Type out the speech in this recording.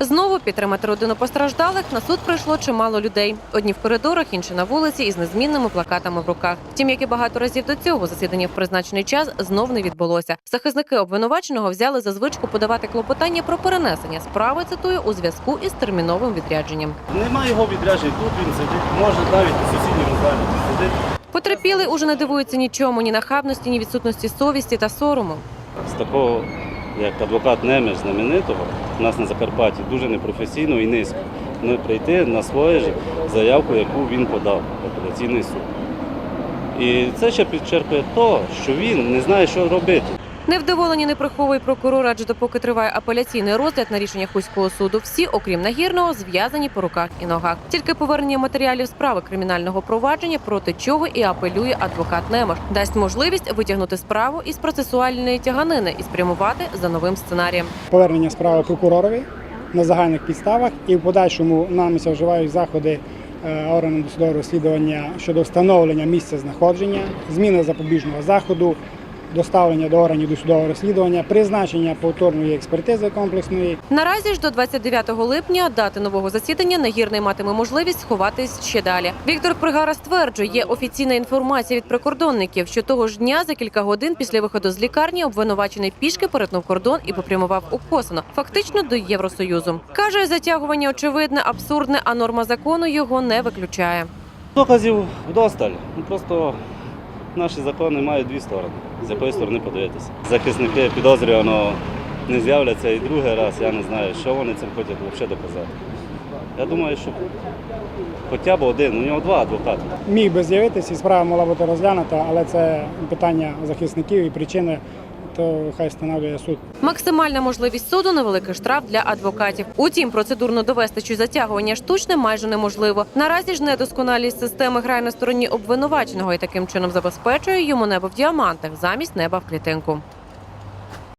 Знову підтримати родину постраждалих на суд прийшло чимало людей. Одні в коридорах, інші на вулиці із незмінними плакатами в руках. Втім, як і багато разів до цього, засідання в призначений час знов не відбулося. Захисники обвинуваченого взяли за звичку подавати клопотання про перенесення справи. Цитую у зв'язку із терміновим відрядженням. Нема його відряджень, тут він сидить, може навіть у сусідньому залі сидить. Потерпілий уже не дивується нічому, ні нахабності, ні відсутності совісті та сорому. З такого, як адвокат Немеш знаменитого, у нас на Закарпатті дуже непрофесійно і низько. Не прийти на свою ж заявку, яку він подав в апеляційний суд. І це ще підчеркує то, що він не знає, що робити. Невдоволені не приховує прокурор, адже допоки триває апеляційний розгляд на рішення Хуського суду, всі, окрім нагірного, зв'язані по руках і ногах. Тільки повернення матеріалів справи кримінального провадження, проти чого і апелює адвокат Немош, дасть можливість витягнути справу із процесуальної тяганини і спрямувати за новим сценарієм. повернення справи прокуророві на загальних підставах і в подальшому наміся вживають заходи е, органам досудового розслідування щодо встановлення місця знаходження, зміни запобіжного заходу, доставлення до органів досудового розслідування, призначення повторної експертизи комплексної Наразі ж до 29 липня дати нового засідання нагірний матиме можливість сховатись ще далі. Віктор Пригара стверджує, є офіційна інформація від прикордонників, що того ж дня за кілька годин після виходу з лікарні обвинувачений пішки перетнув кордон і попрямував у Косино, фактично до Євросоюзу. каже, затягування очевидне, абсурдне, а норма закону його не виключає. Доказів вдосталь. Ну, просто наші закони мають дві сторони, з якої сторони подивитися. Захисники підозрюваного не з'являться і другий раз. Я не знаю, що вони цим хочуть взагалі доказати. Я думаю, що хоча б один, у нього два адвокати. міг би з'явитися, і справа могла бути розглянута, але це питання захисників і причини, то хай встановлює суд. Максимальна можливість суду невеликий штраф для адвокатів. Утім, процедурно довести, що затягування штучне майже неможливо. Наразі ж недосконалість системи грає на стороні обвинуваченого і таким чином забезпечує йому небо в діамантах замість неба в клітинку.